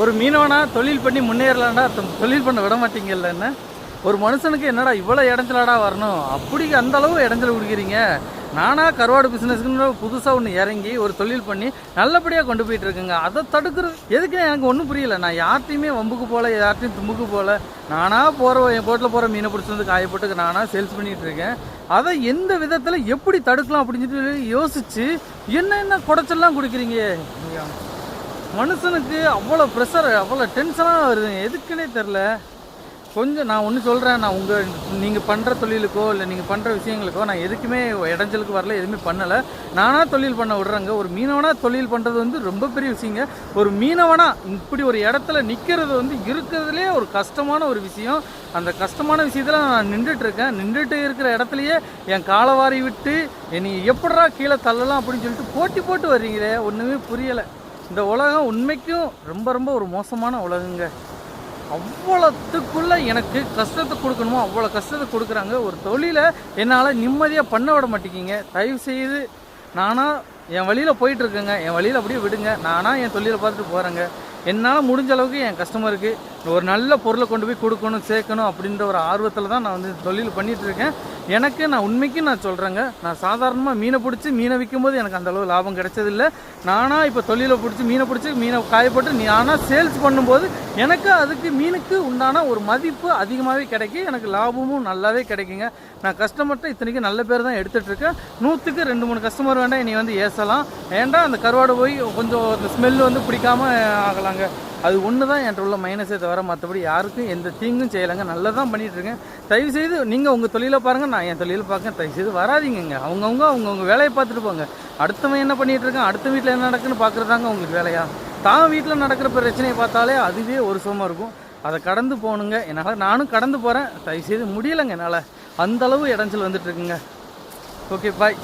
ஒரு மீனவனா தொழில் பண்ணி முன்னேறலாம்டா தொழில் பண்ண விட மாட்டீங்கல்ல என்ன? ஒரு மனுஷனுக்கு என்னடா இவ்வளோ இடைஞ்சலாடா வரணும்? அப்படி அந்த அளவு இடைஞ்சல் கொடுக்குறீங்க. நானாக கருவாடு பிஸ்னஸ்க்குன்னு புதுசாக ஒன்று இறங்கி ஒரு தொழில் பண்ணி நல்லபடியாக கொண்டு போயிட்டு இருக்குங்க. அதை தடுக்கிறது. எதுக்கு எனக்கு ஒன்றும் புரியல. நான் யார்ட்டையுமே வம்புக்கு போகல யார்ட்டையும் தும்புக்கு போகல நானாக போகிற என் போட்டில் போகிற மீனை பிடிச்சி வந்து நானாக சேல்ஸ் பண்ணிகிட்டு இருக்கேன். அதை எந்த விதத்தில் எப்படி தடுக்கலாம் அப்படின்னு சொல்லி யோசிச்சு என்ன என்ன குடைச்சல்லாம் கொடுக்குறீங்க? மனுஷனுக்கு அவ்வளோ ப்ரெஷர் அவ்வளோ டென்ஷனாக வருது. எதுக்குன்னே தெரில கொஞ்சம் நான் ஒன்று சொல்கிறேன் நான் உங்கள் நீங்கள் பண்ணுற தொழிலுக்கோ இல்லை நீங்கள் பண்ணுற விஷயங்களுக்கோ நான் எதுக்குமே இடைஞ்சலுக்கு வரல எதுவுமே பண்ணலை. நானாக தொழில் பண்ண விடுறேங்க. ஒரு மீனவனாக தொழில் பண்ணுறது வந்து ரொம்ப பெரிய விஷயங்க. ஒரு மீனவனாக இப்படி ஒரு இடத்துல நிற்கிறது வந்து இருக்கிறதுலே ஒரு கஷ்டமான ஒரு விஷயம். அந்த கஷ்டமான விஷயத்தில் நான் நின்றுட்டு இருக்கேன். நின்றுட்டு இருக்கிற இடத்துலையே என் காலவாரி விட்டு நீ எப்படா கீழே தள்ளலாம் அப்படின்னு சொல்லிட்டு போட்டி போட்டு வர்றீங்களே ஒன்றுமே புரியலை. இந்த உலகம் உண்மைக்கும் ரொம்ப ரொம்ப ஒரு மோசமான உலகங்க. அவ்வளோத்துக்குள்ளே எனக்கு கஷ்டத்தை கொடுக்கணுமோ அவ்வளோ கஷ்டத்தை கொடுக்குறாங்க. ஒரு தொழிலை என்னால் நிம்மதியாக பண்ண விட மாட்டேங்கிங்க. தயவு செய்து நானாக என் வழியில் போயிட்டுருக்கேங்க என் வழியில் அப்படியே விடுங்க. நானா என் தொழிலை பார்த்துட்டு போகிறேங்க என்னால் முடிஞ்ச அளவுக்கு என் கஸ்டமருக்கு ஒரு நல்ல பொருளை கொண்டு போய் கொடுக்கணும் சேர்க்கணும் அப்படின்ற ஒரு ஆர்வத்தில் தான் நான் வந்து தொழில் பண்ணிட்டு இருக்கேன் எனக்கு நான் உண்மைக்கு நான் சொல்கிறேங்க நான் சாதாரணமாக மீனை பிடிச்சி மீனை விற்கும்போது எனக்கு அந்த அளவு லாபம் கிடைச்சதில்ல. நானாக இப்போ தொழிலை பிடிச்சி மீனை பிடிச்சி மீனை காயப்பட்டு நானாக சேல்ஸ் பண்ணும்போது எனக்கு அதுக்கு மீனுக்கு உண்டான ஒரு மதிப்பு அதிகமாகவே கிடைக்கும். எனக்கு லாபமும் நல்லாவே கிடைக்குங்க. நான் கஸ்டமர்கிட்ட இத்தனைக்கும் நல்ல பேர் தான் எடுத்துகிட்டு இருக்கேன் நூற்றுக்கு ரெண்டு மூணு கஸ்டமர் வேண்டாம் நீ வந்து ஏசலாம். ஏன்டா அந்த கருவாடு போய் கொஞ்சம் அந்த ஸ்மெல் வந்து பிடிக்காம ஆகலாங்க. அது ஒன்று தான் என்கிட்ட உள்ள மைனஸே தவிர மற்றபடி யாருக்கும் எந்த தீங்கும் செய்யலைங்க. நல்லா தான் பண்ணிகிட்டு இருக்கேன் தயவு செய்து நீங்கள் உங்கள் தொழிலை பாருங்கள் நான் என் தொழிலை பார்க்க தயவு செய்து வராதிங்க அவங்கவுங்க அவங்கவுங்க வேலையை பார்த்துட்டு போங்க. அடுத்தவன் என்ன பண்ணிகிட்டு இருக்கான் அடுத்த வீட்டில் என்ன நடக்குன்னு பார்க்குறதாங்க உங்களுக்கு வேலையா? தான் வீட்டில் நடக்கிற பிரச்சனையை பார்த்தாலே அதுவே ஒரு சுகமாக இருக்கும். அதை கடந்து போகணுங்க. என்னால் நானும் கடந்து போகிறேன் தயவு செய்து முடியலைங்க என்னால். அந்த அளவு இடைஞ்சல் வந்துட்டுருக்குங்க. Okay bye